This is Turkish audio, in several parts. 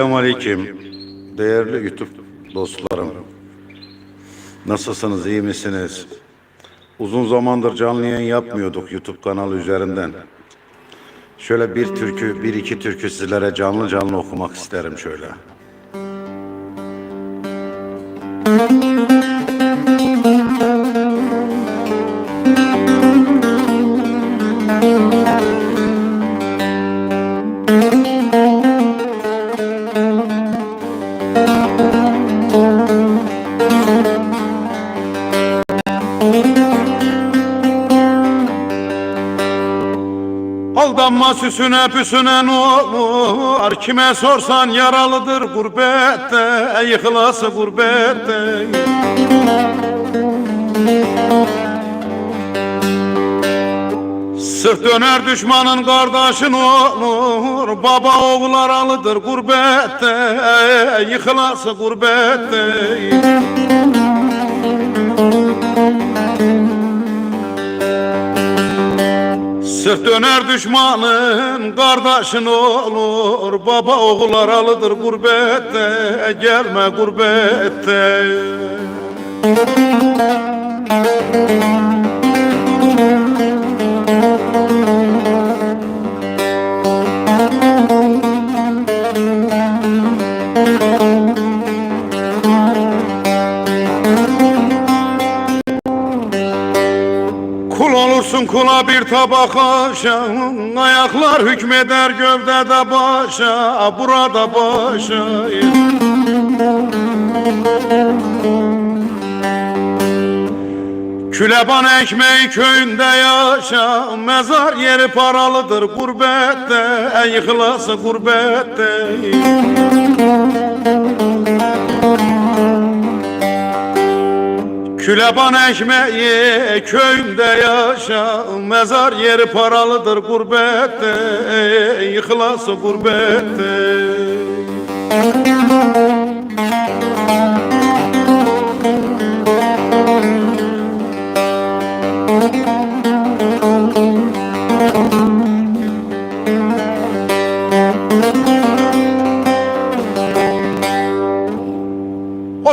Selamünaleyküm. Değerli YouTube dostlarım. Nasılsınız, iyi misiniz? Uzun zamandır canlı yayın yapmıyorduk YouTube kanalı üzerinden. Şöyle bir türkü, bir iki türkü sizlere canlı canlı okumak isterim şöyle. Aldanma süsüne püsüne ne olur? Kime sorsan yaralıdır gurbette Yıkılası gurbette. Sırt döner düşmanın kardeşin olur? Baba oğul aralıdır gurbette Yıkılası gurbette Sırt döner düşmanın kardeşin olur Baba oğul aralıdır gurbette Gelme gurbette. Kul kula bir tabak aşağı Ayaklar hükmeder gövdede başa Burada başa Küleban ekmeği köyünde yaşa Mezar yeri paralıdır gurbette Yıkılası gurbette Küleban ekmeği köyünde yaşa Mezar yeri paralıdır gurbette Yıkılası gurbette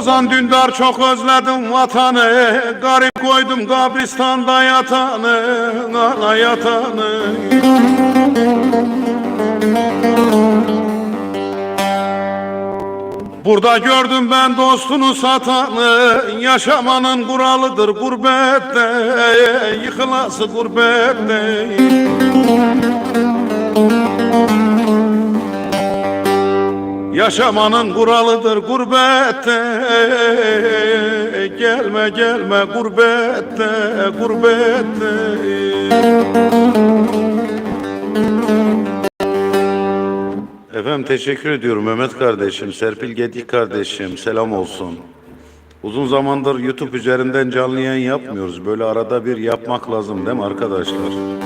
Ozan Dündar çok özledim vatanı. Garip koydum kabristanda yatanı Ana yatanı. Burada gördüm ben dostunu satanı. Yaşamanın kuralıdır gurbette. Yıkılası gurbette Yaşamanın kuralıdır gurbette Gelme gelme gurbette gurbette Efendim teşekkür ediyorum Mehmet kardeşim, Serpil Gedik kardeşim selam olsun. Uzun zamandır YouTube üzerinden canlı yayın yapmıyoruz. Böyle arada bir yapmak lazım değil mi arkadaşlar?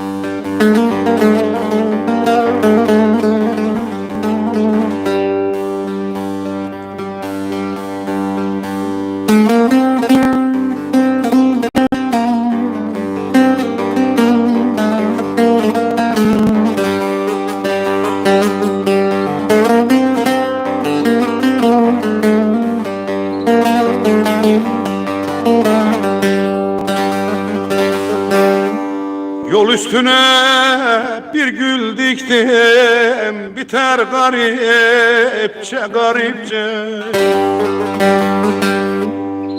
Yol üstüne bir gül diktim Biter garipçe garipçe.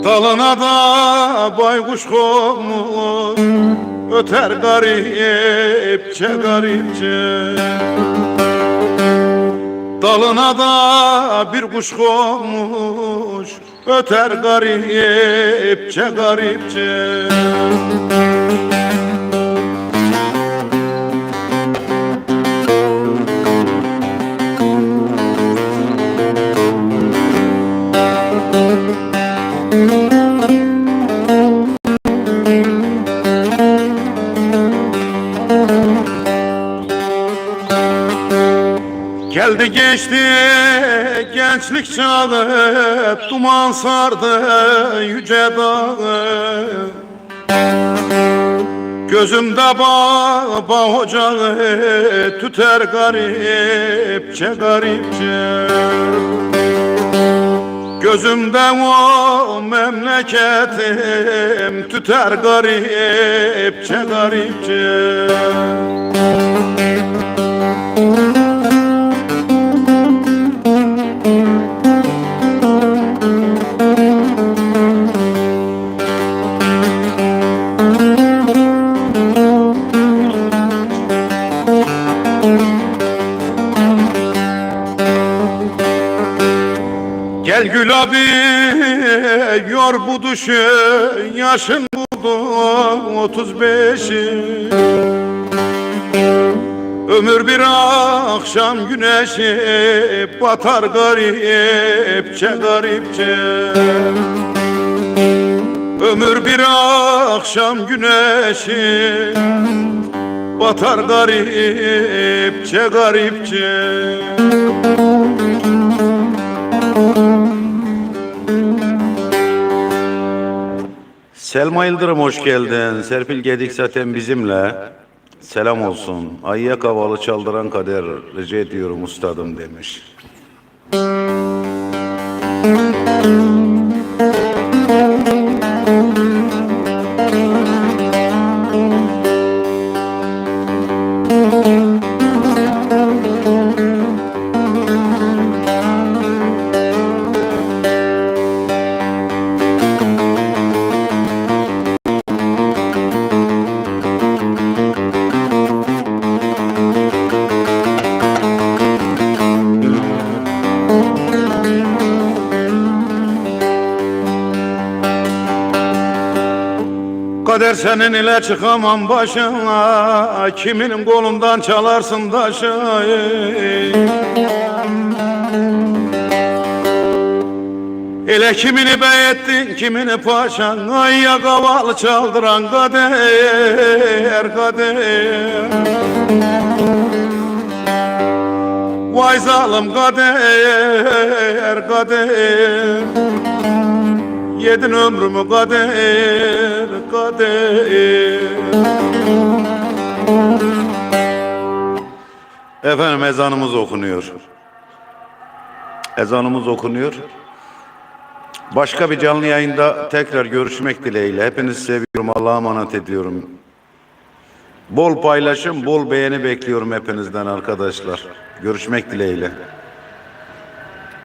Dalına da baykuş konmuş Öter garipçe garipçe. Dalına da bir kuş konmuş Öter garipçe garipçe Geldi geçti gençlik çağı Duman sardı yüce dağı. Gözümde baba ocağı tüter garip garipçe garipçe. Gözümden o memleketim tüter garipçe garipçe abi yor bu düşü yaşın buldu otuz beşi. Ömür bir akşam güneşi batar garipçe garipçe. Ömür bir akşam güneşi batar garipçe garipçe Selma Yıldırım hoş geldin. Serpil Gedik zaten bizimle. Selam olsun. Ayya kavalı çaldıran kader rica ediyorum ustadım demiş. Kader senin ile çıkamam başına. Kiminin kolundan çalarsın taşı Ele kimini beyettin kimini paşan. Ay ya kavalı çaldıran kader kader. Vay zalim kader kader. Yedin ömrümü kader kader Efendim ezanımız okunuyor. Ezanımız okunuyor. Başka bir canlı yayında tekrar görüşmek dileğiyle. Hepinizi seviyorum. Allah'a emanet ediyorum. Bol paylaşım, bol beğeni bekliyorum hepinizden arkadaşlar. Görüşmek dileğiyle.